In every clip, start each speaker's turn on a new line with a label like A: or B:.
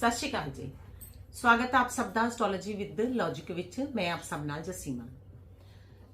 A: ਸਤਿ ਸ਼੍ਰੀ ਅਕਾਲ ਜੀ। ਸਵਾਗਤ ਹੈ ਆਪ ਸਭ ਦਾ ਐਸਟ੍ਰੋਲੋਜੀ ਵਿਦ ਲੌਜੀਕ ਵਿੱਚ। ਮੈਂ ਆਪ ਸਭ ਨਾਲ ਜਸੀਮਾ।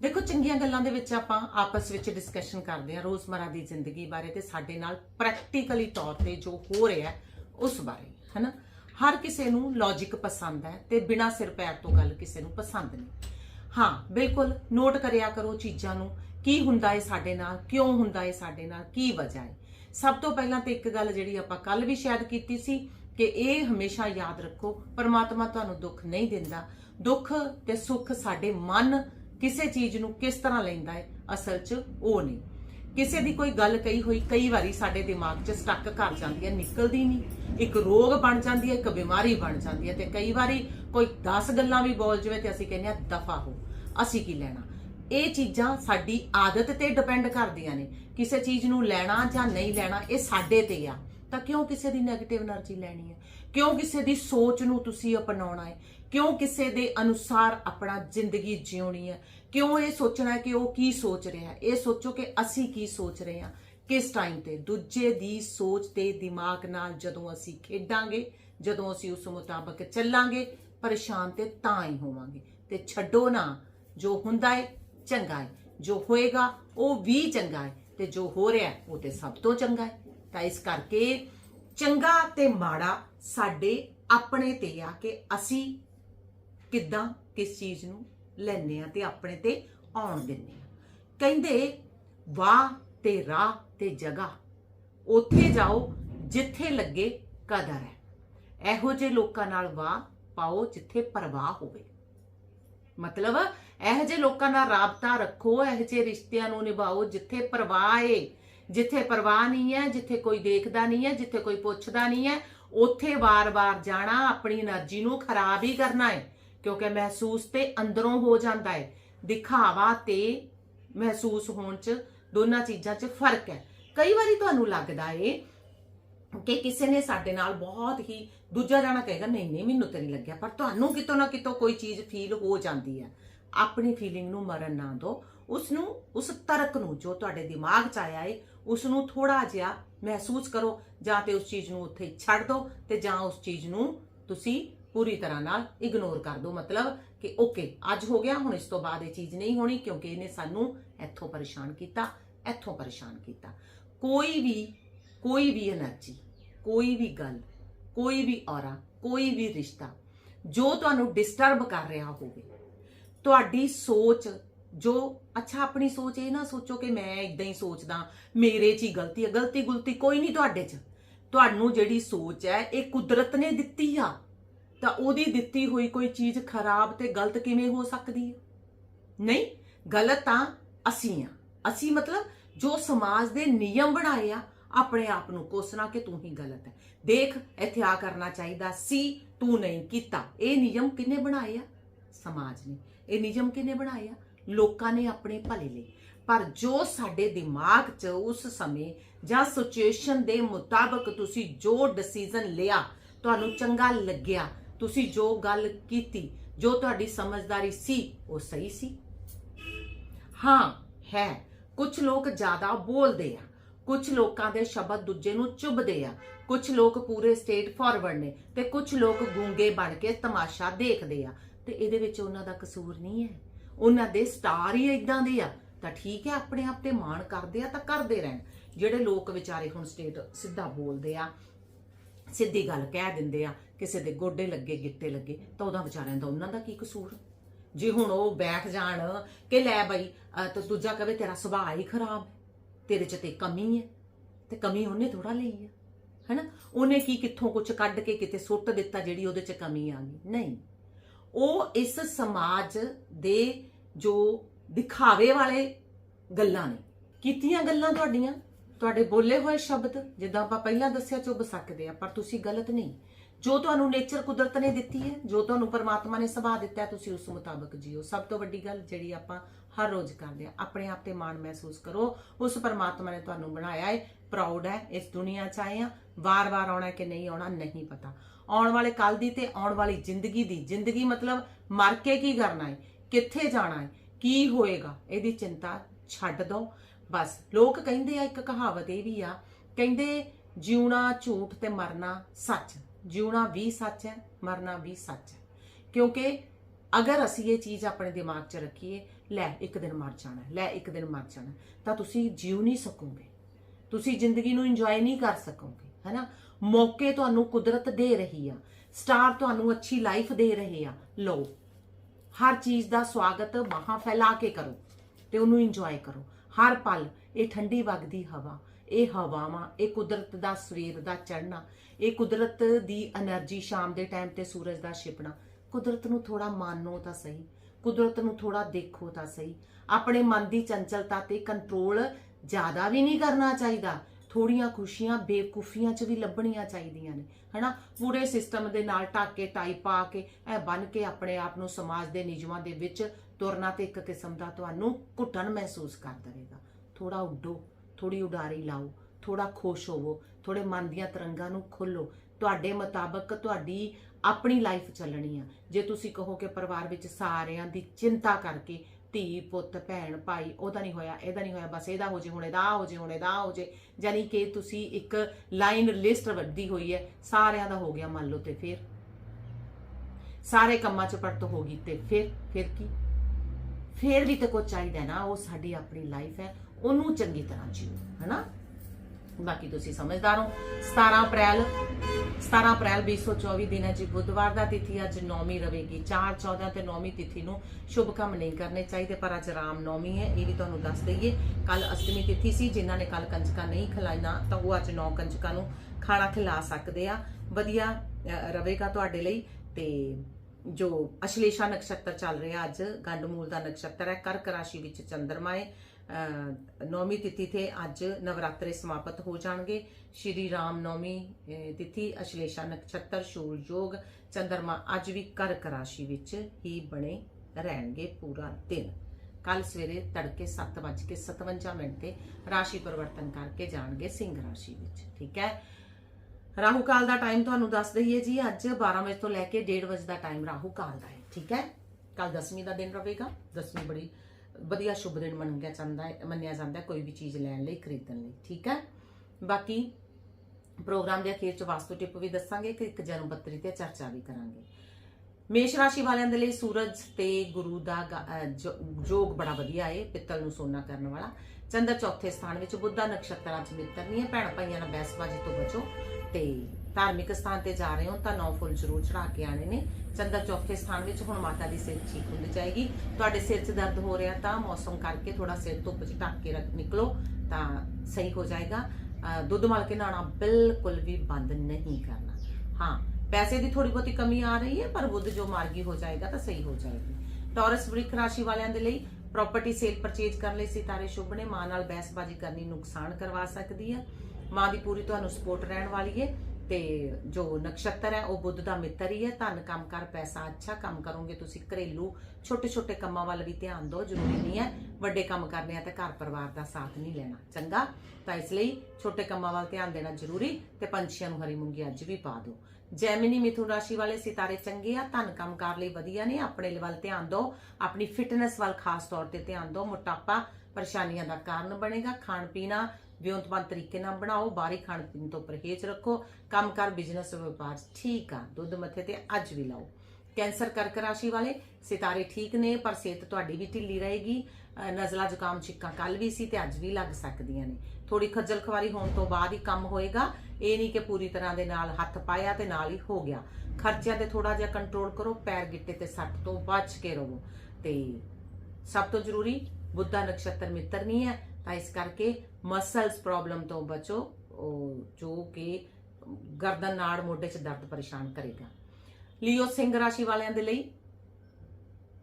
A: ਦੇਖੋ, ਚੰਗੀਆਂ ਗੱਲਾਂ ਦੇ ਵਿੱਚ ਆਪਾਂ ਆਪਸ ਵਿੱਚ ਡਿਸਕਸ਼ਨ ਕਰਦੇ ਹਾਂ ਰੋਜ਼ਮਰਾ ਦੀ ਜ਼ਿੰਦਗੀ ਬਾਰੇ ਤੇ ਸਾਡੇ ਨਾਲ ਪ੍ਰੈਕਟੀਕਲੀ ਤੌਰ ਤੇ ਜੋ ਹੋ ਰਿਹਾ ਉਸ ਬਾਰੇ, ਹਨਾ? ਹਰ ਕਿਸੇ ਨੂੰ ਲੌਜੀਕ ਪਸੰਦ ਹੈ ਤੇ ਬਿਨਾਂ ਸਿਰ ਪੈਰ ਤੋਂ ਗੱਲ ਕਿਸੇ ਨੂੰ ਪਸੰਦ ਨਹੀਂ। ਹਾਂ, ਬਿਲਕੁਲ ਨੋਟ ਕਰਿਆ ਕਰੋ ਚੀਜ਼ਾਂ ਨੂੰ, ਕੀ ਹੁੰਦਾ ਏ ਸਾਡੇ ਨਾਲ, ਕਿਉਂ ਹੁੰਦਾ ਏ ਸਾਡੇ ਨਾਲ, ਕੀ ਵਜ੍ਹਾ ਹੈ ਸਭ ਤੋਂ ਪਹਿਲਾਂ ਤੇ ਇੱਕ ਗੱਲ ਜਿਹੜੀ ਆਪਾਂ ਕੱਲ ਵੀ ਸ਼ਾਇਦ ਕੀਤੀ ਸੀ ਕਿ ਇਹ ਹਮੇਸ਼ਾ ਯਾਦ ਰੱਖੋ, ਪਰਮਾਤਮਾ ਤੁਹਾਨੂੰ ਦੁੱਖ ਨਹੀਂ ਦਿੰਦਾ। ਦੁੱਖ ਤੇ ਸੁੱਖ ਸਾਡੇ ਮਨ ਕਿਸੇ ਚੀਜ਼ ਨੂੰ ਕਿਸ ਤਰ੍ਹਾਂ ਲੈਂਦਾ ਹੈ, ਅਸਲ 'ਚ ਉਹ ਨਹੀਂ। ਕਿਸੇ ਦੀ ਕੋਈ ਗੱਲ ਕਹੀ ਹੋਈ, ਕਈ ਵਾਰੀ ਸਾਡੇ ਦਿਮਾਗ 'ਚ ਸਟਕ ਕਰ ਜਾਂਦੀ ਹੈ, ਨਿਕਲਦੀ ਨਹੀਂ। ਇੱਕ ਰੋਗ ਬਣ ਜਾਂਦੀ ਹੈ, ਇੱਕ ਬਿਮਾਰੀ ਬਣ ਜਾਂਦੀ ਹੈ ਤੇ ਕਈ ਵਾਰੀ ਕੋਈ 10 ਗੱਲਾਂ ਵੀ ਬੋਲ ਜਵੇ ਤੇ ਅਸੀਂ ਕਹਿੰਦੇ ਆ ਦਫਾ ਹੋ। ਅਸੀਂ ਕੀ ਲੈਣਾ? ਇਹ ਚੀਜ਼ਾਂ ਸਾਡੀ ਆਦਤ ਤੇ ਡਿਪੈਂਡ ਕਰਦੀਆਂ ਨੇ। ਕਿਸੇ ਚੀਜ਼ ਨੂੰ ਲੈਣਾ ਜਾਂ ਨਹੀਂ ਲੈਣਾ, ਇਹ ਸਾਡੇ ਤੇ ਆ। ਤਾਂ ਕਿਉਂ ਕਿਸੇ ਦੀ ਨੈਗੇਟਿਵ એનર્ਜੀ ਲੈਣੀ ਹੈ? ਕਿਉਂ ਕਿਸੇ ਦੀ ਸੋਚ ਨੂੰ ਤੁਸੀਂ ਅਪਣਾਉਣਾ ਹੈ? ਕਿਉਂ ਕਿਸੇ ਦੇ ਅਨੁਸਾਰ ਆਪਣਾ ਜ਼ਿੰਦਗੀ ਜਿਉਣੀ ਹੈ? ਕਿਉਂ ਇਹ ਸੋਚਣਾ ਕਿ ਉਹ ਕੀ ਸੋਚ ਰਿਹਾ ਹੈ? ਇਹ ਸੋਚੋ ਕਿ ਅਸੀਂ ਕੀ ਸੋਚ ਰਹੇ ਹਾਂ। ਕਿਸ ਟਾਈਮ ਤੇ? ਦੂਜੇ ਦੀ ਸੋਚ ਤੇ ਦਿਮਾਗ ਨਾਲ ਜਦੋਂ ਅਸੀਂ ਖੇਡਾਂਗੇ, ਜਦੋਂ ਅਸੀਂ ਉਸ ਮੁਤਾਬਕ ਚੱਲਾਂਗੇ, ਪਰੇਸ਼ਾਨ ਤੇ ਤਾਂ ਹੀ ਹੋਵਾਂਗੇ। ਤੇ ਛੱਡੋ ਨਾ, ਜੋ ਹੁੰਦਾ ਹੈ, ਚੰਗਾ ਹੈ। ਜੋ ਹੋਏਗਾ, ਉਹ ਵੀ ਚੰਗਾ ਹੈ ਤੇ ਜੋ ਹੋ ਰਿਹਾ ਉਹ ਤੇ ਸਭ ਤੋਂ ਚੰਗਾ ਹੈ। ਤਾਂ ਇਸ ਕਰਕੇ ਚੰਗਾ ਤੇ ਮਾੜਾ ਸਾਡੇ ਆਪਣੇ ਤੇ ਆ ਕਿ ਅਸੀਂ ਕਿੱਦਾਂ ਕਿਸ ਚੀਜ਼ ਨੂੰ ਲੈਨੇ ਆ ਤੇ ਆਪਣੇ ਤੇ ਆਉਣ ਦਿੰਨੇ ਆ ਕਹਿੰਦੇ, ਵਾਹ ਤੇ ਰਾਹ ਤੇ ਜਗ੍ਹਾ, ਉੱਥੇ ਜਾਓ ਜਿੱਥੇ ਲੱਗੇ ਕਦਰ ਹੈ। ਇਹੋ ਜਿਹੇ ਲੋਕਾਂ ਨਾਲ ਵਾਹ ਪਾਓ ਜਿੱਥੇ ਪਰਵਾਹ ਹੋਵੇ। ਮਤਲਬ, ਇਹੋ ਜਿਹੇ ਲੋਕਾਂ ਨਾਲ ਰਾਬਤਾ ਰੱਖੋ, ਇਹੋ ਜਿਹੇ ਰਿਸ਼ਤਿਆਂ ਨੂੰ ਨਿਭਾਓ ਜਿੱਥੇ ਪਰਵਾਹ ਏ। ਜਿੱਥੇ ਪਰਵਾਹ ਨਹੀਂ ਹੈ, ਜਿੱਥੇ ਕੋਈ ਦੇਖਦਾ ਨਹੀਂ ਹੈ, ਜਿੱਥੇ ਕੋਈ ਪੁੱਛਦਾ ਨਹੀਂ ਹੈ, ਉੱਥੇ ਵਾਰ-ਵਾਰ ਜਾਣਾ, ਆਪਣੀ એનર્ਜੀ ਨੂੰ ਖਰਾਬ ਹੀ ਕਰਨਾ ਹੈ, ਕਿਉਂਕਿ ਮਹਿਸੂਸ ਤੇ ਅੰਦਰੋਂ ਹੋ ਜਾਂਦਾ ਹੈ। ਦਿਖਾਵਾ ਤੇ ਮਹਿਸੂਸ ਹੋਣ 'ਚ ਦੋਨਾਂ ਚੀਜ਼ਾਂ 'ਚ ਫ਼ਰਕ ਹੈ। ਕਈ ਵਾਰੀ ਤੁਹਾਨੂੰ ਲੱਗਦਾ ਏ ਕਿ ਕਿਸੇ ਨੇ ਸਾਡੇ ਨਾਲ ਬਹੁਤ ਹੀ ਦੂਜਾ ਜਾਣਾ ਕਹੇਗਾ, ਨਹੀਂ ਨਹੀਂ, ਮੈਨੂੰ ਤੇ ਨਹੀਂ ਲੱਗਿਆ। ਪਰ ਤੁਹਾਨੂੰ ਕਿਤੋਂ ਨਾ ਕਿਤੋਂ ਕੋਈ ਚੀਜ਼ ਫੀਲ ਹੋ ਜਾਂਦੀ ਹੈ। ਆਪਣੀ ਫੀਲਿੰਗ ਨੂੰ ਮਰਨ ਨਾ ਦਿਓ। ਉਸ ਨੂੰ ਉਸ ਤਰਕ ਨੂੰ ਜੋ ਤੁਹਾਡੇ ਦਿਮਾਗ 'ਚ ਆਇਆ ਹੈ ਉਸ ਨੂੰ ਥੋੜਾ ਜਿਹਾ ਮਹਿਸੂਸ ਕਰੋ, ਜਾਂ ਤੇ ਉਸ ਚੀਜ਼ ਨੂੰ ਉੱਥੇ ਛੱਡ ਦਿਓ ਤੇ ਜਾਂ ਉਸ ਚੀਜ਼ ਨੂੰ ਤੁਸੀਂ ਪੂਰੀ ਤਰ੍ਹਾਂ ਨਾਲ ਇਗਨੋਰ ਕਰ ਦਿਓ ਮਤਲਬ ਕਿ ਓਕੇ ਅੱਜ ਹੋ ਗਿਆ, ਹੁਣ ਇਸ ਤੋਂ ਬਾਅਦ ਇਹ ਚੀਜ਼ ਨਹੀਂ ਹੋਣੀ, ਕਿਉਂਕਿ ਇਹਨੇ ਸਾਨੂੰ ਇੱਥੋਂ ਪਰੇਸ਼ਾਨ ਕੀਤਾ, ਇੱਥੋਂ ਪਰੇਸ਼ਾਨ ਕੀਤਾ। ਕੋਈ ਵੀ ਕੋਈ ਵੀ એનર્ਜੀ ਕੋਈ ਵੀ ਗੱਲ, ਕੋਈ ਵੀ ਔਰਾ ਕੋਈ ਵੀ ਰਿਸ਼ਤਾ, ਜੋ ਤੁਹਾਨੂੰ ਡਿਸਟਰਬ ਕਰ ਰਿਹਾ ਹੋਵੇ, ਤੁਹਾਡੀ ਸੋਚ ਜੋ ਅੱਛਾ ਆਪਣੀ ਸੋਚ, ਇਹ ਨਾ ਸੋਚੋ ਕਿ ਮੈਂ ਇਦਾਂ ਹੀ ਸੋਚਦਾ, ਮੇਰੇ 'ਚ ਹੀ ਗਲਤੀ ਹੈ। ਗਲਤੀ ਗੁਲਤੀ ਕੋਈ ਨਹੀਂ ਤੁਹਾਡੇ 'ਚ। ਤੁਹਾਨੂੰ ਜਿਹੜੀ ਸੋਚ ਹੈ, ਇਹ ਕੁਦਰਤ ਨੇ ਦਿੱਤੀ ਆ। ਤਾਂ ਉਹਦੀ ਦਿੱਤੀ ਹੋਈ ਕੋਈ ਚੀਜ਼ ਖਰਾਬ ਤੇ ਗਲਤ ਕਿਵੇਂ ਹੋ ਸਕਦੀ ਹੈ? ਨਹੀਂ, ਗਲਤ ਤਾਂ ਅਸੀਂ ਆ। ਅਸੀਂ ਮਤਲਬ ਜੋ ਸਮਾਜ ਦੇ ਨਿਯਮ ਬਣਾਏ ਆ, ਆਪਣੇ ਆਪ ਨੂੰ ਕੋਸਣਾ ਕਿ ਤੂੰ ਹੀ ਗਲਤ ਹੈ। ਦੇਖ, ਇੱਥੇ ਆ ਕਰਨਾ ਚਾਹੀਦਾ ਸੀ, ਤੂੰ ਨਹੀਂ ਕੀਤਾ। ਇਹ ਨਿਯਮ ਕਿੰਨੇ ਬਣਾਏ ਆ? ਸਮਾਜ ਨੇ। ਇਹ ਨਿਯਮ ਕਿੰਨੇ ਬਣਾਏ ਆ? ਲੋਕਾਂ ਨੇ ਆਪਣੇ ਭਲੇ ਲਈ ਪਰ ਜੋ ਸਾਡੇ ਦਿਮਾਗ 'ਚ ਉਸ ਸਮੇਂ ਜਾਂ ਸਿਚੁਏਸ਼ਨ ਦੇ ਮੁਤਾਬਕ ਤੁਸੀਂ ਜੋ ਡਿਸੀਜਨ ਲਿਆ, ਤੁਹਾਨੂੰ ਚੰਗਾ ਲੱਗਿਆ, ਤੁਸੀਂ ਜੋ ਗੱਲ ਕੀਤੀ, ਜੋ ਤੁਹਾਡੀ ਸਮਝਦਾਰੀ ਸੀ, ਉਹ ਸਹੀ ਸੀ? ਹਾਂ, ਹੈ। ਕੁਝ ਲੋਕ ਜ਼ਿਆਦਾ ਬੋਲਦੇ ਆ। ਕੁਝ ਲੋਕਾਂ ਦੇ ਸ਼ਬਦ ਦੂਜੇ ਨੂੰ ਚੁੱਭਦੇ ਆ। ਕੁਝ ਲੋਕ ਪੂਰੇ ਸਟੇਟ ਫਾਰਵਰਡ ਨੇ ਤੇ ਕੁਝ ਲੋਕ ਗੂੰਗੇ ਬਣ ਕੇ ਤਮਾਸ਼ਾ ਦੇਖਦੇ ਆ। ਤੇ ਇਹਦੇ ਵਿੱਚ ਉਹਨਾਂ ਦਾ ਕਸੂਰ ਨਹੀਂ ਹੈ। ਉਹਨਾਂ ਦੇ ਸਟਾਰ ਹੀ ਇਦਾਂ ਦੇ ਆ। ਤਾਂ ਠੀਕ ਹੈ, ਆਪਣੇ ਆਪ ਤੇ ਮਾਣ ਕਰਦੇ ਆ ਤਾਂ ਕਰਦੇ ਰਹਿਣ। ਜਿਹੜੇ ਲੋਕ ਵਿਚਾਰੇ ਹੁਣ ਸਟੇਟ ਸਿੱਧਾ ਬੋਲਦੇ ਆ, ਸਿੱਧੀ ਗੱਲ ਕਹਿ ਦਿੰਦੇ ਆ, ਕਿਸੇ ਦੇ ਗੋਡੇ ਲੱਗੇ, ਗਿੱਟੇ ਲੱਗੇ, ਤਾਂ ਉਹਦਾ ਵਿਚਾਰਿਆਂ ਦਾ ਉਹਨਾਂ ਦਾ ਕੀ ਕਸੂਰ? ਜੇ ਹੁਣ ਉਹ ਬੈਠ ਜਾਣ ਕਿ ਲੈ ਬਈ ਤਾਂ ਦੂਜਾ ਕਵੇ, ਤੇਰਾ ਸੁਭਾਅ ਹੀ ਖਰਾਬ ਹੈ ਤੇਰੇ ਚ ਤੇ ਕਮੀ ਹੈ, ਤੇ ਕਮੀ ਉਹਨੇ ਥੋੜਾ ਲਈ ਹੈ। ਹੈਨਾ? ਉਹਨੇ ਕੀ ਕਿੱਥੋਂ ਕੁਝ ਕੱਢ ਕੇ ਕਿਤੇ ਸੁੱਟ ਦਿੱਤਾ ਜਿਹੜੀ ਉਹਦੇ ਚ ਕਮੀ ਆ ਗਈ? ਨਹੀਂ। ਉਹ ਇਸ ਸਮਾਜ ਦੇ ਜੋ ਦਿਖਾਵੇ ਵਾਲੇ ਗੱਲਾਂ ਨੇ। ਕੀਤੀਆਂ ਗੱਲਾਂ ਤੁਹਾਡੀਆਂ? ਤੁਹਾਡੇ ਬੋਲੇ ਹੋਏ ਸ਼ਬਦ, ਜਿੱਦਾਂ ਆਪਾਂ ਪਹਿਲਾਂ ਦੱਸਿਆ ਚੁੱਭ ਸਕਦੇ ਆ, ਪਰ ਤੁਸੀਂ ਗਲਤ ਨਹੀਂ। ਜੋ ਤੁਹਾਨੂੰ ਨੇਚਰ ਕੁਦਰਤ ਨੇ ਦਿੱਤੀ ਹੈ, ਜੋ ਤੁਹਾਨੂੰ ਪਰਮਾਤਮਾ ਨੇ ਸੁਭਾਅ ਦਿੱਤਾ ਹੈ, ਤੁਸੀਂ ਉਸ ਮੁਤਾਬਕ ਜੀਓ। ਸਭ ਤੋਂ ਵੱਡੀ ਗੱਲ ਜਿਹੜੀ ਆਪਾਂ ਹਰ ਰੋਜ਼ ਕਰਦੇ ਆ, ਆਪਣੇ ਆਪ ਤੇ ਮਾਣ ਮਹਿਸੂਸ ਕਰੋ, ਉਸ ਪਰਮਾਤਮਾ ਨੇ ਤੁਹਾਨੂੰ ਬਣਾਇਆ ਹੈ ਪ੍ਰਾਊਡ ਹੈ, ਇਸ ਦੁਨੀਆ 'ਚ ਆਏ ਆ, ਵਾਰ-ਵਾਰ ਆਉਣਾ ਕਿ ਨਹੀਂ ਆਉਣਾ, ਨਹੀਂ ਪਤਾ। ਆਉਣ ਵਾਲੇ ਕੱਲ ਦੀ ਤੇ ਆਉਣ ਵਾਲੀ ਜ਼ਿੰਦਗੀ ਦੀ। ਜ਼ਿੰਦਗੀ ਮਤਲਬ ਮਰ ਕੇ ਕੀ ਕਰਨਾ ਹੈ? ਕਿੱਥੇ ਜਾਣਾ ਹੈ? ਕੀ ਹੋਏਗਾ? ਇਹਦੀ ਚਿੰਤਾ ਛੱਡ ਦਿਓ ਬਸ, ਲੋਕ ਕਹਿੰਦੇ ਆ, ਇੱਕ ਕਹਾਵਤ ਇਹ ਵੀ ਆ, ਕਹਿੰਦੇ ਜਿਉਣਾ ਝੂਠ ਤੇ ਮਰਨਾ ਸੱਚ। ਜਿਉਣਾ ਵੀ ਸੱਚ ਹੈ, ਮਰਨਾ ਵੀ ਸੱਚ ਹੈ। ਕਿਉਂਕਿ ਅਗਰ ਅਸੀਂ ਇਹ ਚੀਜ਼ ਆਪਣੇ ਦਿਮਾਗ 'ਚ ਰੱਖੀਏ, ਲੈ, ਇੱਕ ਦਿਨ ਮਰ ਜਾਣਾ ਲੈ, ਇੱਕ ਦਿਨ ਮਰ ਜਾਣਾ ਤਾਂ ਤੁਸੀਂ ਜਿਉ ਨਹੀਂ ਸਕੋਗੇ। ਤੁਸੀਂ ਜ਼ਿੰਦਗੀ ਨੂੰ ਇੰਜੋਏ ਨਹੀਂ ਕਰ ਸਕੋਗੇ ਹੈਨਾ ਮੌਕੇ ਤੁਹਾਨੂੰ ਕੁਦਰਤ ਦੇ ਰਹੀ ਆ। ਸਟਾਰ ਤੁਹਾਨੂੰ ਅੱਛੀ ਲਾਈਫ ਦੇ ਰਹੇ ਆ। ਲਓ, ਹਰ ਚੀਜ਼ ਦਾ ਸਵਾਗਤ ਬਾਹਾਂ ਫੈਲਾ ਕੇ ਕਰੋ ਤੇ ਉਹਨੂੰ ਇੰਜੋਏ ਕਰੋ। ਹਰ ਪਲ ਇਹ ਠੰਡੀ ਵਗਦੀ ਹਵਾ, ਇਹ ਹਵਾਵਾਂ, ਇਹ ਕੁਦਰਤ ਦਾ ਸਵੇਰ ਦਾ ਚੜਨਾ ਇਹ ਕੁਦਰਤ ਦੀ એનર્ਜੀ ਸ਼ਾਮ ਦੇ ਟਾਈਮ ਤੇ ਸੂਰਜ ਦਾ ਛਿਪਣਾ। ਕੁਦਰਤ ਨੂੰ ਥੋੜਾ ਮਾਨੋ ਤਾਂ ਸਹੀ, ਕੁਦਰਤ ਨੂੰ ਥੋੜਾ ਦੇਖੋ ਤਾਂ ਸਹੀ। ਆਪਣੇ ਮਨ ਦੀ ਚੰਚਲਤਾ ਤੇ ਕੰਟਰੋਲ ਜ਼ਿਆਦਾ ਵੀ ਨਹੀਂ ਕਰਨਾ ਚਾਹੀਦਾ। ਥੋੜੀਆਂ ਖੁਸ਼ੀਆਂ, ਬੇਵਕੂਫੀਆਂ 'ਚ ਵੀ ਲੱਭਣੀਆਂ ਚਾਹੀਦੀਆਂ ਨੇ, ਹਨਾ? ਪੂਰੇ ਸਿਸਟਮ ਦੇ ਨਾਲ ਟਾਕੇ ਟਾਈ ਪਾ ਕੇ, ਇਹ ਬਨ ਕੇ ਆਪਣੇ ਆਪ ਨੂੰ ਸਮਾਜ ਦੇ ਨਿਯਮਾਂ ਦੇ ਵਿੱਚ ਤੁਰਨਾ ਤੇ ਇੱਕ ਕਿਸਮ ਦਾ ਤੁਹਾਨੂੰ ਘੁੱਟਣ ਮਹਿਸੂਸ ਕਰ ਦੇਵੇਗਾ। ਥੋੜਾ ਉੱਡੋ ਥੋੜੀ ਉਡਾਰੀ ਲਾਓ ਥੋੜਾ ਖੁਸ਼ ਹੋਵੋ ਥੋੜੇ ਮਨ ਦੀਆਂ ਤਰੰਗਾਂ ਨੂੰ ਖੋਲੋ। ਤੁਹਾਡੇ ਮੁਤਾਬਕ ਤੁਹਾਡੀ ਆਪਣੀ ਲਾਈਫ ਚੱਲਣੀ ਆ। ਜੇ ਤੁਸੀਂ ਕਹੋ ਕਿ ਪਰਿਵਾਰ ਵਿੱਚ ਸਾਰਿਆਂ ਦੀ ਚਿੰਤਾ ਕਰਕੇ ਧੀ, ਪੁੱਤ, ਭੈਣ, ਭਾਈ, ਉਹਦਾ ਨਹੀਂ ਹੋਇਆ, ਇਹਦਾ ਨਹੀਂ ਹੋਇਆ, ਬਸ ਇਹਦਾ ਹੋ ਜੇ, ਹੁਣ ਇਹਦਾ ਹੋ ਜੇ, ਹੁਣ ਇਹਦਾ ਹੋ ਜੇ। ਯਾਨੀ ਕਿ ਤੁਸੀਂ ਇੱਕ ਲਾਈਨ ਲਿਸਟ ਵੱਡੀ ਹੋਈ ਹੈ, ਸਾਰਿਆਂ ਦਾ ਹੋ ਗਿਆ ਮੰਨ ਲਓ ਤੇ ਫਿਰ। ਸਾਰੇ ਕੰਮਾਂ 'ਚ ਪਰਤ ਹੋ ਗਈ ਤੇ ਫਿਰ ਫਿਰ ਕੀ? ਫਿਰ ਵੀ ਤੇ ਕੁਝ ਚਾਹੀਦਾ ਨਾ, ਉਹ ਸਾਡੀ ਆਪਣੀ ਲਾਈਫ ਹੈ, ਉਹਨੂੰ ਚੰਗੀ ਤਰ੍ਹਾਂ ਜੀਓ, ਹੈਨਾ? ਬਾਕੀ ਤੁਸੀਂ ਸਮਝਦਾਰ ਹੋ। 17 ਅਪ੍ਰੈਲ 17 ਅਪ੍ਰੈਲ 2024 ਦਿਨ ਹੈ ਜੀ ਬੁੱਧਵਾਰ ਦਾ ਤਿਥੀ ਅੱਜ ਨੌਵੀਂ ਰਵੇਗੀ 4 14 ਤੇ ਨੌਵੀਂ ਤਿਥੀ ਨੂੰ ਸ਼ੁਭ ਕੰਮ ਨਹੀਂ ਕਰਨੇ ਚਾਹੀਦੇ ਪਰ ਅੱਜ ਰਾਮ ਨੌਮੀ ਹੈ ਇਹ ਵੀ ਤੁਹਾਨੂੰ ਦੱਸ ਦਈਏ। ਕੱਲ ਅਸ਼ਟਮੀ ਤਿਥੀ ਸੀ ਜਿਨ੍ਹਾਂ ਨੇ ਕੱਲ ਕੰਜਕਾਂ ਨਹੀਂ ਖਿਲਾਈਨਾ ਤਾਂ ਉਹ ਅੱਜ ਨੌ ਕੰਜਕਾਂ ਨੂੰ ਖਾਣਾ ਖਿਲਾ ਸਕਦੇ ਆ। ਵਧੀਆ ਅ, ਰਵੇਗਾ ਤੁਹਾਡੇ ਲਈ। ਤੇ ਜੋ ਅਸ਼ਲੇਸ਼ਾ ਨਕਸ਼ਤਰ ਚੱਲ ਰਿਹਾ ਅੱਜ ਗੰਡਮੂਲ ਦਾ ਨਕਸ਼ਤਰ ਹੈ ਕਰਕ ਰਾਸ਼ੀ ਵਿੱਚ ਚੰਦਰਮਾ ਹੈ। ਅਹ, ਨੌਵੀਂ ਤਿਥੀ ਤੇ ਅੱਜ ਨਵਰਾਤਰੇ ਸਮਾਪਤ ਹੋ ਜਾਣਗੇ। ਸ਼੍ਰੀ ਰਾਮ ਨੌਮੀ ਤਿਥੀ, ਅਸ਼ਲੇਸ਼ਾ ਨਕਸ਼ਤਰ, ਸ਼ੂਲ ਯੋਗ, ਚੰਦਰਮਾ ਅੱਜ ਵੀ ਕਰਕ ਰਾਸ਼ੀ ਵਿੱਚ ਹੀ ਬਣੇ ਰਹਿਣਗੇ ਪੂਰਾ ਦਿਨ। ਕੱਲ ਸਵੇਰੇ ਤੜਕੇ 7:57 ਮਿੰਟ ਤੇ ਰਾਸ਼ੀ ਪਰਿਵਰਤਨ ਕਰਕੇ ਜਾਣਗੇ ਸਿੰਘ ਰਾਸ਼ੀ ਵਿੱਚ। ਠੀਕ ਹੈ? ਰਾਹੂ ਕਾਲ ਦਾ ਟਾਈਮ ਤੁਹਾਨੂੰ ਦੱਸ ਦਈਏ ਜੀ, ਅੱਜ 12 ਵਜੇ ਤੋਂ ਲੈ ਕੇ 1:30 ਵਜੇ ਦਾ ਟਾਈਮ ਰਾਹੂ ਕਾਲ ਦਾ ਹੈ। ਠੀਕ ਹੈ? ਕੱਲ ਦਸਵੀਂ ਦਾ ਦਿਨ ਰਹੇਗਾ। ਦਸਵੀਂ ਬੜੀ ਵਧੀਆ ਸ਼ੁਭ ਦਿਨ ਮੰਨਿਆ ਜਾਂਦਾ ਹੈ, ਮੰਨਿਆ ਜਾਂਦਾ ਕੋਈ ਵੀ ਚੀਜ਼ ਲੈਣ ਲਈ, ਖਰੀਦਣ ਲਈ, ਠੀਕ ਹੈ? ਬਾਕੀ ਪ੍ਰੋਗਰਾਮ ਦੇ ਅਖੀਰ ਚ ਵਾਸਤੂ ਟਿਪ ਵੀ ਦੱਸਾਂਗੇ ਕਿ ਇੱਕ ਜਨਮ ਬੱਤਰੀ ਤੇ ਚਰਚਾ ਵੀ ਕਰਾਂਗੇ। ਮੇਸ਼ ਰਾਸ਼ੀ ਵਾਲਿਆਂ ਦੇ ਲਈ ਸੂਰਜ ਤੇ ਗੁਰੂ ਦਾ ਗ- ਜੋਗ ਬੜਾ ਵਧੀਆ ਏ, ਪਿੱਤਲ ਨੂੰ ਸੋਨਾ ਕਰਨ ਵਾਲਾ। ਚੰਦਰ ਚੌਥੇ ਸਥਾਨ ਵਿੱਚ ਬੁੱਧਾ ਨਕਸ਼ਤਰਾਂ ਚ ਮਿੱਤਰ ਨਹੀਂ ਹੈ, ਭੈਣ ਭਾਈਆਂ ਨਾਲ ਬਹਿਸਬਾਜ਼ੀ ਤੋਂ ਬਚੋ ਤੇ ਧਾਰਮਿਕ ਸਥਾਨ ਤੇ ਜਾ ਰਹੇ ਹੋ ਤਾਂ ਨੌ ਫੁੱਲ ਜ਼ਰੂਰ ਚੜਾ ਕੇ ਆਣੇ ਨੇ। ਚੰਦਰ ਚੌਥੇ ਸਥਾਨ ਵਿੱਚ ਹੁਣ ਮਾਤਾ ਦੀ ਸਿਰ ਠੀਕ ਹੁੰਦੀ ਜਾਏਗੀ। ਤੁਹਾਡੇ ਸਿਰ 'ਚ ਦਰਦ ਹੋ ਰਿਹਾ ਤਾਂ ਮੌਸਮ ਕਰਕੇ ਥੋੜਾ ਸਿਰ ਧੁੱਪ 'ਚ ਢੱਕ ਕੇ ਰੱਖ ਨਿਕਲੋ ਤਾਂ ਸਹੀ ਹੋ ਜਾਏਗਾ। ਦੁੱਧ ਮਲ ਕੇ ਨਹਾਉਣਾ ਬਿਲਕੁਲ ਵੀ ਬੰਦ ਨਹੀਂ ਕਰਨਾ। ਹਾਂ, ਪੈਸੇ ਦੀ ਥੋੜੀ ਬਹੁਤੀ ਕਮੀ ਆ ਰਹੀ ਹੈ, ਪਰ ਬੁੱਧ ਜੋ ਮਾਰਗੀ ਹੋ ਜਾਏਗਾ ਤਾਂ ਸਹੀ ਹੋ ਜਾਏਗੀ। ਟੌਰਸ ਵ੍ਰਿਖ ਰਾਸ਼ੀ ਵਾਲਿਆਂ ਦੇ ਲਈ ਪ੍ਰਾਪਰਟੀ ਸੇਲ ਪਰਚੇਜ ਕਰਨ ਲਈ ਸਿਤਾਰੇ ਸ਼ੁਭ ਨੇ। ਮਾਂ ਨਾਲ ਬਹਿਸਬਾਜ਼ੀ ਕਰਨੀ ਨੁਕਸਾਨ ਕਰਵਾ ਸਕਦੀ ਹੈ। ਮਾਂ ਦੀ ਪੂਰੀ ਤੁਹਾਨੂੰ ਸਪੋਰਟ ਰਹਿਣ ਵਾਲੀ ਹੈ। ਤੇ ਜੋ ਨਕਸ਼ਤਰ ਹੈ, ਉਹ ਬੁੱਧ ਦਾ ਮਿੱਤਰ ਹੀ ਹੈ। ਧਨ ਕੰਮ ਕਰ, ਪੈਸਾ ਅੱਛਾ ਕੰਮ ਕਰੋਗੇ ਤੁਸੀਂ। ਘਰੇਲੂ ਛੋਟੇ ਛੋਟੇ ਕੰਮਾਂ ਵੱਲ ਵੀ ਧਿਆਨ ਦਿਓ, ਜ਼ਰੂਰੀ ਨਹੀਂ ਹੈ। ਵੱਡੇ ਕੰਮ ਕਰਨੇ ਆ ਤੇ ਘਰ ਪਰਿਵਾਰ ਦਾ ਸਾਥ ਨਹੀਂ ਲੈਣਾ। ਚੰਗਾ? ਤਾਂ ਇਸ ਲਈ ਛੋਟੇ ਕੰਮਾਂ ਵੱਲ ਧਿਆਨ ਦੇਣਾ ਜ਼ਰੂਰੀ ਤੇ ਪੰਛੀਆਂ ਨੂੰ ਹਰੀ ਮੂੰਗੀ ਅੱਜ ਵੀ ਪਾ ਦਿਓ। ਜੈਮਿਨੀ ਮਿਥੁਨ ਰਾਸ਼ੀ ਵਾਲੇ ਸਿਤਾਰੇ ਚੰਗੇ ਆ, ਧਨ ਕੰਮਕਾਰ ਲਈ ਵਧੀਆ ਨੇ। ਆਪਣੇ ਵੱਲ ਧਿਆਨ ਦਿਓ, ਆਪਣੀ ਫਿਟਨੈਸ ਵੱਲ ਖਾਸ ਤੌਰ ਤੇ ਧਿਆਨ ਦਿਓ। ਮੋਟਾਪਾ, ਪਰੇਸ਼ਾਨੀਆਂ ਦਾ ਕਾਰਨ ਬਣੇਗਾ। ਖਾਣ ਪੀਣਾ ਵਿਉਂਤਬੰਦ ਤਰੀਕੇ ਨਾਲ ਬਣਾਓ, ਬਾਹਰੀ ਖਾਣ ਪੀਣ ਤੋਂ ਪਰਹੇਜ਼ ਰੱਖੋ ਕੰਮਕਾਰ ਬਿਜ਼ਨਸ ਵਪਾਰ, ਠੀਕ ਆ, ਦੁੱਧ ਮੱਥੇ ਤੇ ਅੱਜ ਵੀ ਲਾਓ। ਕੈਂਸਰ ਕਰਕ ਰਾਸ਼ੀ ਵਾਲੇ, ਸਿਤਾਰੇ ਠੀਕ ਨੇ, ਪਰ ਸਿਹਤ ਤੁਹਾਡੀ ਵੀ ਢਿੱਲੀ ਰਹੇਗੀ। ਨਜ਼ਲਾ ਜ਼ੁਕਾਮ ਛਿੱਕਾਂ ਕੱਲ ਵੀ ਸੀ ਤੇ ਅੱਜ ਵੀ ਲੱਗ ਸਕਦੀਆਂ ਨੇ। ਥੋੜੀ ਖੱਜਲ ਖਵਾਰੀ ਹੋਣ ਤੋਂ ਬਾਅਦ ਹੀ ਕੰਮ ਹੋਏਗਾ। ਇਹ ਨਹੀਂ ਕਿ ਪੂਰੀ ਤਰ੍ਹਾਂ ਦੇ ਨਾਲ ਹੱਥ ਪਾਇਆ ਤੇ ਨਾਲ ਹੀ ਹੋ ਗਿਆ। ਖਰਚਿਆਂ ਤੇ ਥੋੜਾ ਜਿਹਾ ਕੰਟਰੋਲ ਕਰੋ, ਪੈਰ ਗਿੱਟੇ ਤੇ ਸੱਟ ਤੋਂ ਬਚ ਕੇ ਰਹੋ। ਤੇ ਸਭ ਤੋਂ ਜ਼ਰੂਰੀ, ਬੁੱਧਾ ਨਕਸ਼ਤਰ ਮਿੱਤਰ ਨਹੀਂ ਹੈ ਤਾਂ ਇਸ ਕਰਕੇ ਮਸਲਸ ਪ੍ਰੋਬਲਮ ਤੋਂ ਬਚੋ, ਉਹ ਜੋ ਕਿ ਗਰਦਨ ਨਾੜ ਮੋਢੇ 'ਚ ਦਰਦ ਪਰੇਸ਼ਾਨ ਕਰੇਗਾ। ਲਿਓ ਸਿੰਘ ਰਾਸ਼ੀ ਵਾਲਿਆਂ ਦੇ ਲਈ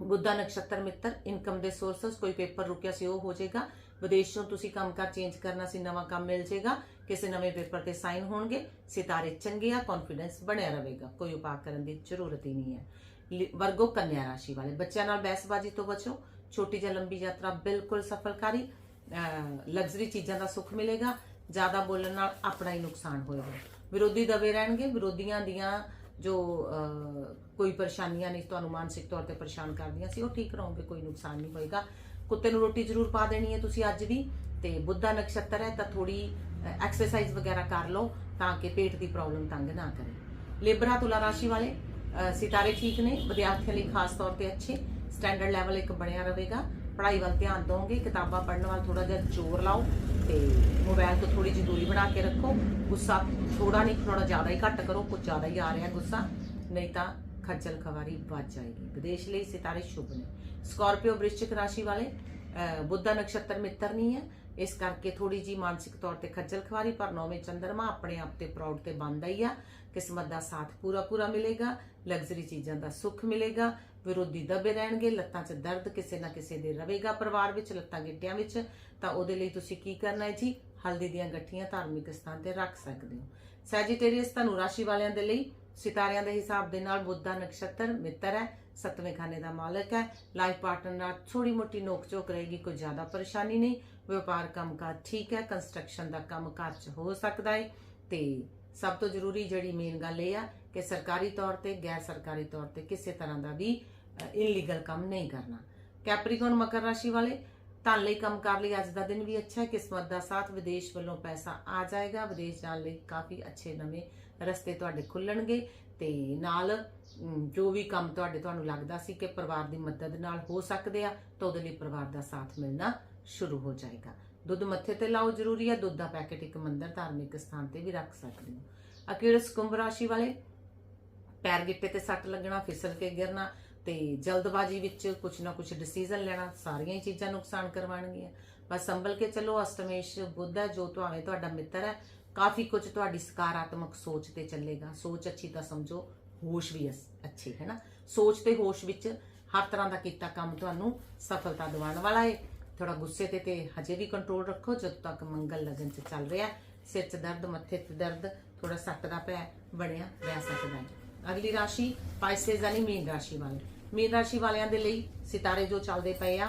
A: ਬੁੱਧਾ ਨਕਸ਼ਤਰ ਮਿੱਤਰ ਇਨਕਮ ਦੇ ਸੋਰਸਸ ਕੋਈ ਪੇਪਰ ਰੁਕਿਆ ਸੀ, ਉਹ ਹੋ ਜਾਏਗਾ। ਵਿਦੇਸ਼ ਤੋਂ ਤੁਸੀਂ ਕੰਮਕਾਰ ਚੇਂਜ ਕਰਨਾ ਸੀ, ਨਵਾਂ ਕੰਮ ਮਿਲ ਜਾਏਗਾ, ਕਿਸੇ ਨਵੇਂ ਪੇਪਰ ਤੇ ਸਾਈਨ ਹੋਣਗੇ, ਸਿਤਾਰੇ ਚੰਗੇ ਆ ਕੌਨਫੀਡੈਂਸ ਬਣਿਆ ਰਹੇਗਾ, ਕੋਈ ਉਪਾਅ ਕਰਨ ਦੀ ਜ਼ਰੂਰਤ ਹੀ ਨਹੀਂ ਹੈ। ਵਰਗੋ ਕੰਨਿਆ ਰਾਸ਼ੀ ਵਾਲੇ, ਬੱਚਿਆਂ ਨਾਲ ਬਹਿਸਬਾਜ਼ੀ ਤੋਂ ਬਚੋ, ਛੋਟੀ ਜਾਂ ਲੰਬੀ ਯਾਤਰਾ ਬਿਲਕੁਲ ਸਫਲਕਾਰੀ ਲਗਜ਼ਰੀ ਚੀਜ਼ਾਂ ਦਾ ਸੁੱਖ ਮਿਲੇਗਾ, ਜ਼ਿਆਦਾ ਬੋਲਣ ਨਾਲ ਆਪਣਾ ਹੀ ਨੁਕਸਾਨ ਹੋਏਗਾ। ਵਿਰੋਧੀ ਦਬੇ ਰਹਿਣਗੇ, ਵਿਰੋਧੀਆਂ ਦੀਆਂ ਜੋ ਕੋਈ ਪਰੇਸ਼ਾਨੀਆਂ ਨਹੀਂ ਤੁਹਾਨੂੰ ਮਾਨਸਿਕ ਤੌਰ ਤੇ ਪਰੇਸ਼ਾਨ ਕਰਦੀਆਂ ਸੀ, ਉਹ ਠੀਕ ਰਹੋਗੇ, ਕੋਈ ਨੁਕਸਾਨ ਨਹੀਂ ਹੋਏਗਾ। ਕੁੱਤੇ ਨੂੰ ਰੋਟੀ ਜ਼ਰੂਰ ਪਾ ਦੇਣੀ ਹੈ ਤੁਸੀਂ ਅੱਜ ਵੀ, ਤੇ ਬੁੱਧਾ ਨਕਸ਼ਤਰ ਹੈ ਤਾਂ ਥੋੜੀ ਐਕਸਰਸਾਈਜ਼ ਵਗੈਰਾ ਕਰ ਲਓ ਤਾਂ ਕਿ ਪੇਟ ਦੀ ਪ੍ਰੋਬਲਮ ਤੰਗ ਨਾ ਕਰੇ। ਲਿਬਰਾ, ਤੁਲਾ ਰਾਸ਼ੀ ਵਾਲੇ ਸਿਤਾਰੇ ਠੀਕ ਨੇ, ਵਿਦਿਆਰਥੀਆਂ ਲਈ ਖਾਸ ਤੌਰ ਤੇ ਅੱਛੇ ਸਟੈਂਡਰਡ ਲੈਵਲ ਇੱਕ ਬਣਿਆ ਰਹੇਗਾ। ਪੜ੍ਹਾਈ ਵੱਲ ਧਿਆਨ ਦਿਓਗੇ ਕਿਤਾਬਾਂ ਪੜ੍ਹਨ ਵੱਲ ਥੋੜਾ ਜਿਹਾ ਜ਼ੋਰ ਲਾਓ ਤੇ ਮੋਬਾਈਲ ਤੋਂ ਥੋੜੀ ਜਿਹੀ ਦੂਰੀ ਬਣਾ ਕੇ ਰੱਖੋ। ਗੁੱਸਾ ਥੋੜਾ ਨਹੀਂ ਥੋੜਾ ਜ਼ਿਆਦਾ ਹੀ ਘੱਟ ਕਰੋ ਕੁਝ ਜ਼ਿਆਦਾ ਹੀ ਆ ਰਿਹਾ ਗੁੱਸਾ, ਨਹੀਂ ਤਾਂ ਖੱਜਲ ਖਵਾਰੀ ਵੱਜ ਜਾਏਗੀ। ਵਿਦੇਸ਼ ਲਈ ਸਿਤਾਰੇ ਸ਼ੁਭ ਨੇ। ਸਕਾਰਪੀਓ ਵ੍ਰਿਸ਼ਚਿਕ ਰਾਸ਼ੀ ਵਾਲੇ, ਅਹ ਬੁੱਧਾ ਨਕਸ਼ਤਰ ਮਿੱਤਰ ਨਹੀਂ ਹੈ। ਇਸ ਕਰਕੇ ਥੋੜੀ ਜੀ ਮਾਨਸਿਕ ਤੌਰ ਤੇ ਖੱਜਲ ਖਵਾਰੀ ਪਰ ਨੌਵੇਂ ਚੰਦਰਮਾ ਆਪਣੇ ਆਪ ਤੇ ਪ੍ਰਾਊਡ ਤੇ ਬੰਦਾ ਹੀ ਆ। ਕਿਸਮਤ ਦਾ ਸਾਥ ਪੂਰਾ ਪੂਰਾ ਮਿਲੇਗਾ ਲਗਜ਼ਰੀ ਚੀਜ਼ਾਂ ਦਾ ਸੁੱਖ ਮਿਲੇਗਾ ਵਿਰੋਧੀ ਦਬੇ ਰਹਿਣਗੇ, ਲੱਤਾਂ 'ਚ ਦਰਦ ਕਿਸੇ ਨਾ ਕਿਸੇ ਦੇ ਰਹੇਗਾ ਪਰਿਵਾਰ ਵਿੱਚ, ਲੱਤਾਂ ਗਿੱਟਿਆਂ ਵਿੱਚ। ਤਾਂ ਉਹਦੇ ਲਈ ਤੁਸੀਂ ਕੀ ਕਰਨਾ ਹੈ ਜੀ? ਹਲਦੀ ਦੀਆਂ ਗੱਠੀਆਂ ਧਾਰਮਿਕ ਸਥਾਨ ਤੇ ਰੱਖ ਸਕਦੇ ਹੋ। ਸੈਜੀਟੇਰੀਅਸ ਧਨੁ ਰਾਸ਼ੀ ਵਾਲਿਆਂ ਦੇ ਲਈ, ਸਿਤਾਰਿਆਂ ਦੇ ਹਿਸਾਬ ਦੇ ਨਾਲ ਬੁੱਧਾ ਨਕਸ਼ਤਰ ਮਿੱਤਰ ਹੈ, ਸੱਤਵੇਂ ਖਾਨੇ ਦਾ ਮਾਲਕ ਹੈ। ਲਾਈਫ ਪਾਰਟਨਰ ਨਾਲ ਥੋੜੀ ਮੋਟੀ ਨੋਕ ਝੋਕ ਰਹੇਗੀ, ਕੋਈ ਜ਼ਿਆਦਾ ਪਰੇਸ਼ਾਨੀ ਨਹੀਂ। ਵਪਾਰ ਕੰਮਕਾਜ ਠੀਕ ਹੈ ਕੰਸਟਰਕਸ਼ਨ ਦਾ ਕੰਮ ਘਰ 'ਚ ਹੋ ਸਕਦਾ ਹੈ। ਤੇ ਸਭ ਤੋਂ ਜ਼ਰੂਰੀ ਜਿਹੜੀ ਮੇਨ ਗੱਲ ਇਹ ਆ ਕਿ ਸਰਕਾਰੀ ਤੌਰ ਤੇ, ਗੈਰ ਸਰਕਾਰੀ ਤੌਰ ਤੇ ਕਿਸੇ ਤਰ੍ਹਾਂ ਦਾ ਵੀ ਇਨਲੀਗਲ ਕੰਮ ਨਹੀਂ ਕਰਨਾ। ਕੈਪਰੀਕਨ ਮਕਰ ਰਾਸ਼ੀ ਵਾਲੇ, ਧਨ ਲਈ ਕੰਮ ਕਰ ਲਈ, ਅੱਜ ਦਾ ਦਿਨ ਵੀ ਅੱਛਾ ਹੈ, ਕਿਸਮਤ ਦਾ ਸਾਥ, ਵਿਦੇਸ਼ ਵੱਲੋਂ ਪੈਸਾ ਆ ਜਾਏਗਾ, ਵਿਦੇਸ਼ ਜਾਣ ਲਈ ਕਾਫੀ ਅੱਛੇ ਨਵੇਂ ਰਸਤੇ ਤੁਹਾਡੇ ਖੁੱਲਣਗੇ ਤੇ ਨਾਲ ਜੋ ਵੀ ਕੰਮ ਤੁਹਾਡੇ, ਤੁਹਾਨੂੰ ਲੱਗਦਾ ਸੀ ਕਿ ਪਰਿਵਾਰ ਦੀ ਮਦਦ ਨਾਲ ਹੋ ਸਕਦੇ ਆ, ਤਾਂ ਉਹਦੇ ਲਈ ਪਰਿਵਾਰ ਦਾ ਸਾਥ ਮਿਲਣਾ ਸ਼ੁਰੂ ਹੋ ਜਾਏਗਾ। ਦੁੱਧ ਮੱਥੇ ਤੇ ਲਾਓ, ਜ਼ਰੂਰੀ ਹੈ ਦੁੱਧ ਦਾ ਪੈਕੇਟ ਇੱਕ ਮੰਦਰ ਧਾਰਮਿਕ ਸਥਾਨ ਤੇ ਵੀ ਰੱਖ ਸਕਦੇ ਹੋ। ਅਕਿਰਸ ਕੁੰਭ ਰਾਸ਼ੀ ਵਾਲੇ, ਪੈਰ ਗਿੱਟੇ ਤੇ ਸੱਟ ਲੱਗਣਾ, ਫਿਸਲ ਕੇ ਗਿਰਨਾ ਤੇ ਜਲਦਬਾਜ਼ੀ ਵਿੱਚ ਕੁਝ ਨਾ ਕੁਝ ਡਿਸੀਜਨ ਲੈਣਾ, ਸਾਰੀਆਂ ਹੀ ਚੀਜ਼ਾਂ ਨੁਕਸਾਨ ਕਰਵਾਉਣਗੀਆਂ। ਬਸ ਸੰਭਲ ਕੇ ਚੱਲੋ ਅਸ਼ਟਮੇਸ਼ ਬੁੱਧ ਹੈ, ਜੋ ਭਾਵੇਂ ਤੁਹਾਡਾ ਮਿੱਤਰ ਹੈ, ਕਾਫੀ ਕੁਝ ਤੁਹਾਡੀ ਸਕਾਰਾਤਮਕ ਸੋਚ ਤੇ ਚੱਲੇਗਾ। ਸੋਚ ਅੱਛੀ ਤਾਂ ਸਮਝੋ, ਹੋਸ਼ ਵੀ ਅਸ- ਅੱਛੀ ਹੈ ਨਾ ਸੋਚ ਤੇ ਹੋਸ਼ ਵਿੱਚ ਹਰ ਤਰ੍ਹਾਂ ਦਾ ਕੀਤਾ ਕੰਮ ਤੁਹਾਨੂੰ ਸਫਲਤਾ ਦਿਵਾਉਣ ਵਾਲਾ ਹੈ ਥੋੜਾ ਗੁੱਸੇ ਤੇ ਤੇ ਹਜੇ ਵੀ ਕੰਟਰੋਲ ਰੱਖੋ, ਜਦੋਂ ਤੱਕ ਮੰਗਲ ਲਗਨ ਚ ਚੱਲ ਰਿਹਾ। ਸਿਰ 'ਚ ਦਰਦ, ਮੱਥੇ 'ਤੇ ਦਰਦ ਥੋੜਾ ਸੱਟ ਦਾ ਪੈ, ਬਣਿਆ, ਰਹਿ ਸਕਦਾ ਹੈ। ਅਗਲੀ ਰਾਸ਼ੀ ਪਾਈਸੇਸ ਵਾਲੀ ਮੀਨ ਰਾਸ਼ੀ ਵਾਲੇ। ਮੀਨ ਰਾਸ਼ੀ ਵਾਲਿਆਂ ਦੇ ਲਈ ਸਿਤਾਰੇ ਜੋ ਚੱਲਦੇ ਪਏ ਆ,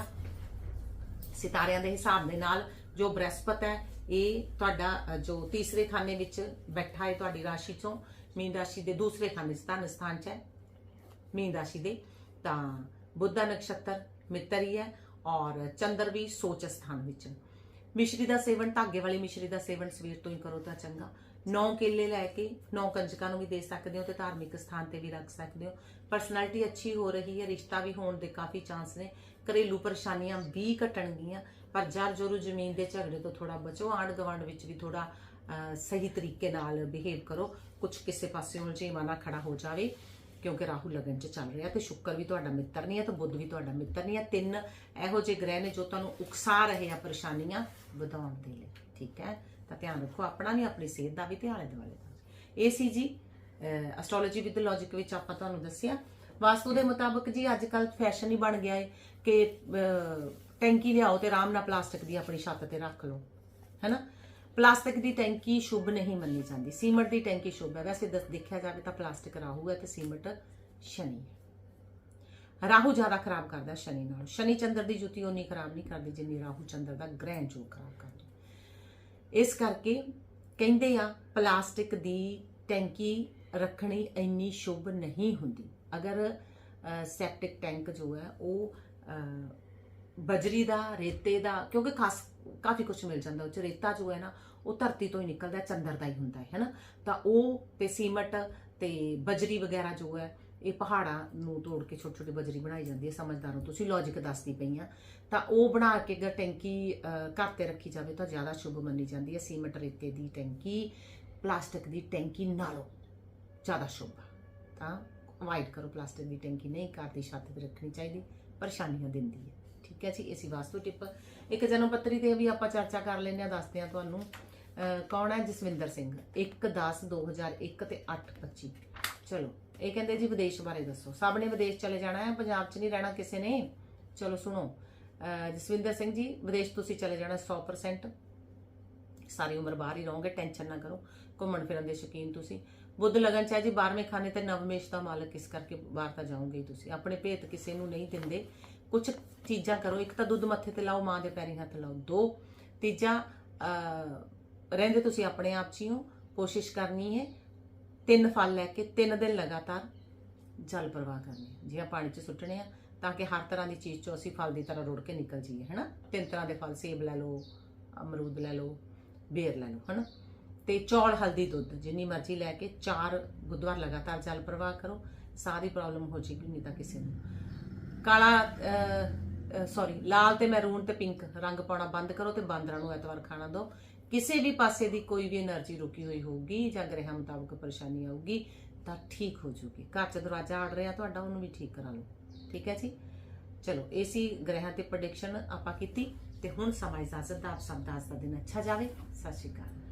A: ਸਿਤਾਰਿਆਂ ਦੇ ਹਿਸਾਬ ਦੇ ਨਾਲ ਜੋ ਬ੍ਰਹਸਪਤ ਹੈ, ਇਹ ਤੁਹਾਡਾ ਜੋ ਤੀਸਰੇ ਖਾਨੇ ਵਿੱਚ ਬੈਠਾ ਹੈ ਤੁਹਾਡੀ ਰਾਸ਼ੀ ਚੋਂ ਮੀਨ ਰਾਸ਼ੀ ਦੇ ਦੂਸਰੇ ਖਾਨੇ ਸਥਾਨ ਸਥਾਨ 'ਚ ਹੈ। ਮੀਨ ਰਾਸ਼ੀ ਦੇ, ਤਾਂ ਬੁੱਧਾ ਨਕਸ਼ਤਰ ਮਿੱਤਰ ਹੀ ਹੈ ਔਰ ਚੰਦਰ ਵੀ ਸੋਚ ਸਥਾਨ ਵਿੱਚ ਮਿਸ਼ਰੀ ਦਾ ਸੇਵਨ, ਧਾਗੇ ਵਾਲੀ ਮਿਸ਼ਰੀ ਦਾ ਸੇਵਨ ਸਵੇਰ ਤੋਂ ਹੀ ਕਰੋ ਤਾਂ ਚੰਗਾ। ਨੌ ਕੇਲੇ ਲੈ ਕੇ, ਨੌ ਕੰਜਕਾਂ ਨੂੰ ਵੀ ਦੇ ਸਕਦੇ ਹੋ ਤੇ ਧਾਰਮਿਕ ਸਥਾਨ ਤੇ ਵੀ ਰੱਖ ਸਕਦੇ ਹੋ। ਪਰਸਨੈਲਿਟੀ ਅੱਛੀ ਹੋ ਰਹੀ ਹੈ, ਰਿਸ਼ਤਾ ਵੀ ਹੋਣ ਦੇ ਕਾਫੀ ਚਾਂਸ ਨੇ। ਘਰੇਲੂ ਪਰੇਸ਼ਾਨੀਆਂ ਵੀ ਘਟਣਗੀਆਂ, ਪਰ ਜਰ ਜੋਰੂ ਜ਼ਮੀਨ ਦੇ ਝਗੜੇ ਤੋਂ ਥੋੜਾ ਬਚੋ। ਆਂਢ ਗੁਆਂਢ ਵਿੱਚ ਵੀ ਥੋੜਾ ਸਹੀ ਤਰੀਕੇ ਨਾਲ ਬਿਹੇਵ ਕਰੋ। ਕੁਝ ਕਿਸੇ ਪਾਸੇ ਉਲਝੇਵਾ ਨਾ ਖੜਾ ਹੋ ਜਾਵੇ, ਕਿਉਂਕਿ ਰਾਹੂ ਲਗਨ ਚ ਚੱਲ ਰਿਹਾ ਤੇ ਸ਼ੁੱਕਰ ਵੀ ਤੁਹਾਡਾ ਮਿੱਤਰ ਨਹੀਂ ਹੈ ਤੇ ਬੁੱਧ ਵੀ ਤੁਹਾਡਾ ਮਿੱਤਰ ਨਹੀਂ ਹੈ। ਤਿੰਨ ਇਹੋ ਜਿਹੇ ਗ੍ਰਹਿ ਨੇ ਜੋ ਤੁਹਾਨੂੰ ਉਕਸਾ ਰਹੇ ਆ ਪਰੇਸ਼ਾਨੀਆਂ ਵਧਾਉਣ ਦੇ ਲਈ। ਠੀਕ ਹੈ? ਤਾਂ ਧਿਆਨ ਰੱਖੋ, ਆਪਣਾ ਨਹੀਂ, ਆਪਣੀ ਸਿਹਤ ਦਾ ਵੀ ਤੇ ਆਲੇ ਦੁਆਲੇ ਦਾ। ਇਹ ਸੀ ਜੀ ਐਸਟ੍ਰੋਲੋਜੀ ਵਿਦ ਲੌਜੀਕ ਵਿੱਚ ਆਪਾਂ ਤੁਹਾਨੂੰ ਦੱਸਿਆ। ਵਾਸਤੂ ਦੇ ਮੁਤਾਬਕ ਜੀ, ਅੱਜ ਕੱਲ ਫੈਸ਼ਨ ਹੀ ਬਣ ਗਿਆ ਹੈ ਕਿ ਟੈਂਕੀ ਲਿਆਓ ਤੇ ਆਰਾਮ ਨਾਲ ਪਲਾਸਟਿਕ ਦੀ ਆਪਣੀ ਛੱਤ ਤੇ ਰੱਖ ਲਓ। ਹੈਨਾ? ਪਲਾਸਟਿਕ ਦੀ ਟੈਂਕੀ ਸ਼ੁਭ ਨਹੀਂ ਮੰਨੀ ਜਾਂਦੀ। ਸੀਮਟ ਦੀ ਟੈਂਕੀ ਸ਼ੁਭ ਹੈ। ਵੈਸੇ ਦੱਸ ਦੇਖਿਆ ਜਾਵੇ ਤਾਂ ਪਲਾਸਟਿਕ ਰਾਹੂ ਹੈ ਤੇ ਸੀਮਟ ਸ਼ਨੀ ਹੈ। ਰਾਹੂ ਜ਼ਿਆਦਾ ਖਰਾਬ ਕਰਦਾ ਸ਼ਨੀ ਨਾਲ। ਸ਼ਨੀ ਚੰਦਰ ਦੀ ਜੁਤੀ ਉਨੀ ਖਰਾਬ ਨਹੀਂ ਕਰਦੀ ਜਿੰਨੀ ਰਾਹੂ ਚੰਦਰ ਦਾ ਗ੍ਰਹਿਣ ਜੋ ਖਰਾਬ ਕਰਦਾ ਇਸ ਕਰਕੇ ਕਹਿੰਦੇ ਆ ਪਲਾਸਟਿਕ ਦੀ ਟੈਂਕੀ ਰੱਖਣੀ ਇੰਨੀ ਸ਼ੁਭ ਨਹੀਂ ਹੁੰਦੀ। ਅਗਰ ਸੈਪਟਿਕ ਟੈਂਕ ਜੋ ਹੈ, ਉਹ ਬਜਰੀ ਦਾ, ਰੇਤੇ ਦਾ, ਕਿਉਂਕਿ ਖਾਸ, ਕਾਫੀ ਕੁਝ ਮਿਲ ਜਾਂਦਾ, ਉਹ ਚ ਰੇਤਾ ਜੋ ਹੈ ਨਾ, ਉਹ ਧਰਤੀ ਤੋਂ ਹੀ ਨਿਕਲਦਾ, ਚੰਦਰ ਦਾ ਹੀ ਹੁੰਦਾ ਹੈ, ਹੈਨਾ? ਤਾਂ ਉਹ ਤੇ ਸੀਮਟ ਤੇ ਬਜਰੀ ਵਗੈਰਾ ਜੋ ਹੈ, ਇਹ ਪਹਾੜਾਂ ਨੂੰ ਤੋੜ ਕੇ ਛੋਟੀ ਛੋਟੀ ਬਜਰੀ ਬਣਾਈ ਜਾਂਦੀ ਹੈ, ਸਮਝਦਾਰੋ ਤੁਸੀਂ ਲੌਜੀਕ ਦੱਸਦੀ ਪਈਆਂ ਤਾਂ ਉਹ ਬਣਾ ਕੇ ਅਗਰ ਟੈਂਕੀ ਘਰ ਤੇ ਰੱਖੀ ਜਾਵੇ ਤਾਂ ਜ਼ਿਆਦਾ ਸ਼ੁਭ ਮੰਨੀ ਜਾਂਦੀ ਹੈ, ਸੀਮਟ ਰੇਤੇ ਦੀ ਟੈਂਕੀ, ਪਲਾਸਟਿਕ ਦੀ ਟੈਂਕੀ ਨਾਲੋਂ। ਜ਼ਿਆਦਾ ਸ਼ੁਭ ਹੈ ਤਾਂ ਅਵਾਇਡ ਕਰੋ ਪਲਾਸਟਿਕ ਦੀ ਟੈਂਕੀ, ਨਹੀਂ ਘਰ ਦੀ ਛੱਤ ਤੇ ਰੱਖਣੀ ਚਾਹੀਦੀ, ਪਰੇਸ਼ਾਨੀਆਂ ਦਿੰਦੀ ਹੈ ਠੀਕ ਹੈ ਜੀ ਇਸੀ ਵਾਸਤੂ ਟਿਪ। ਇੱਕ ਜਨਮ ਪੱਤਰੀ ਤੇ ਵੀ ਆਪਾਂ ਚਰਚਾ ਕਰ ਲੈਂਦੇ ਆ ਦੱਸਦੇ ਆ ਤੁਹਾਨੂੰ। ਕੌਣ ਹੈ ਜਸਵਿੰਦਰ ਸਿੰਘ? 1 10 2001 ਤੇ 8 25 ਚਲੋ, ਇਹ ਕਹਿੰਦੇ ਜੀ ਵਿਦੇਸ਼ ਬਾਰੇ ਦੱਸੋ। ਸਭ ਨੇ ਵਿਦੇਸ਼ ਚਲੇ ਜਾਣਾ ਹੈ, ਪੰਜਾਬ 'ਚ ਨਹੀਂ ਰਹਿਣਾ ਕਿਸੇ ਨੇ? ਚਲੋ ਸੁਣੋ ਜਸਵਿੰਦਰ ਸਿੰਘ ਜੀ, ਵਿਦੇਸ਼ ਤੁਸੀਂ ਚਲੇ ਜਾਣਾ 100% ਸਾਰੀ ਉਮਰ ਬਾਹਰ ਹੀ ਰਹੋਗੇ, ਟੈਨਸ਼ਨ ਨਾ ਕਰੋ। ਘੁੰਮਣ ਫਿਰਨ ਦੇ ਸ਼ੌਕੀਨ ਤੁਸੀਂ। ਬੁੱਧ ਲਗਨ ਚਾਹ ਜੀ 12ਵੇਂ ਖਾਨੇ ਤੇ ਨਵਮੇਸ਼ ਦਾ ਮਾਲਕ ਇਸ ਕਰਕੇ ਬਾਹਰ ਤਾਂ ਜਾਓਗੇ ਤੁਸੀਂ। ਆਪਣੇ ਭੇਤ ਕਿਸੇ ਨੂੰ ਨਹੀਂ ਦਿੰਦੇ। ਕੁਝ ਚੀਜ਼ਾਂ ਕਰੋ, ਇੱਕ ਤਾਂ ਦੁੱਧ ਮੱਥੇ ਤੇ ਲਾਓ, ਮਾਂ ਦੇ ਪੈਰੀ ਹੱਥ ਲਾਓ। ਦੋ, ਤੀਜਾ ਰਹਿੰਦੇ ਤੁਸੀਂ ਆਪਣੇ ਆਪ 'ਚ ਹੀ ਹੋ, ਕੋਸ਼ਿਸ਼ ਕਰਨੀ ਹੈ, ਤਿੰਨ ਫਲ ਲੈ ਕੇ, ਤਿੰਨ ਦਿਨ ਲਗਾਤਾਰ ਜਲ ਪ੍ਰਵਾਹ ਕਰਨੀ ਹੈ। ਜਿਵੇਂ ਪਾਣੀ 'ਚ ਸੁੱਟਣੇ ਆ, ਤਾਂ ਕਿ ਹਰ ਤਰ੍ਹਾਂ ਦੀ ਚੀਜ਼ 'ਚੋਂ ਅਸੀਂ ਫਲ ਦੀ ਤਰ੍ਹਾਂ ਰੁੜ ਕੇ ਨਿਕਲ ਜਾਈਏ, ਹੈਨਾ? ਤਿੰਨ ਤਰ੍ਹਾਂ ਦੇ ਫਲ ਸੇਬ ਲੈ ਲਓ, ਅਮਰੂਦ ਲੈ ਲਓ, ਬੇਰ ਲੈ ਲਓ, ਹੈਨਾ? ਤੇ ਚੌਲ, ਹਲਦੀ, ਦੁੱਧ, ਜਿੰਨੀ ਮਰਜ਼ੀ ਲੈ ਕੇ ਚਾਰ ਬੁੱਧਵਾਰ ਲਗਾਤਾਰ ਜਲ ਪ੍ਰਵਾਹ ਕਰੋ, ਸਾਰੀ ਪ੍ਰੋਬਲਮ ਹੋ ਜੇਗੀ ਨਹੀਂ ਤਾਂ ਕਿਸੇ ਨੂੰ। ਕਾਲਾ ਸੌਰੀ ਲਾਲ ਤੇ ਮੈਰੂਨ ਤੇ ਪਿੰਕ ਰੰਗ ਪਾਉਣਾ ਬੰਦ ਕਰੋ ਤੇ ਬਾਂਦਰਾਂ ਨੂੰ ਐਤਵਾਰ ਖਾਣਾ ਦਿਓ। ਕਿਸੇ ਵੀ ਪਾਸੇ ਦੀ ਕੋਈ ਵੀ એનર્ਜੀ ਰੁਕੀ ਹੋਈ ਹੋਊਗੀ ਜਾਂ ਗ੍ਰਹਿ ਮੁਤਾਬਕ ਪਰੇਸ਼ਾਨੀ ਆਊਗੀ, ਤਾਂ ਠੀਕ ਹੋ ਜੂਗੀ ਘਰ 'ਚ ਦਰਵਾਜ਼ਾ ਆੜ ਰਿਹਾ, ਤੁਹਾਡਾ ਉਹਨੂੰ ਵੀ ਠੀਕ ਕਰਾ ਲਓ। ਠੀਕ ਹੈ ਜੀ? ਚਲੋ ਏਸੀ ਗ੍ਰਹਿਾਂ ਤੇ ਪ੍ਰੈਡਿਕਸ਼ਨ ਆਪਾਂ ਕੀਤੀ ਤੇ ਹੁਣ ਸਮਾਂ ਇਜਾਜ਼ਤ ਦਾ, ਆਪ ਸਭ ਦਾ ਅੱਜ ਦਾ ਦਿਨ ਅੱਛਾ ਜਾਵੇ। ਸਤਿ ਸ਼੍ਰੀ ਅਕਾਲ।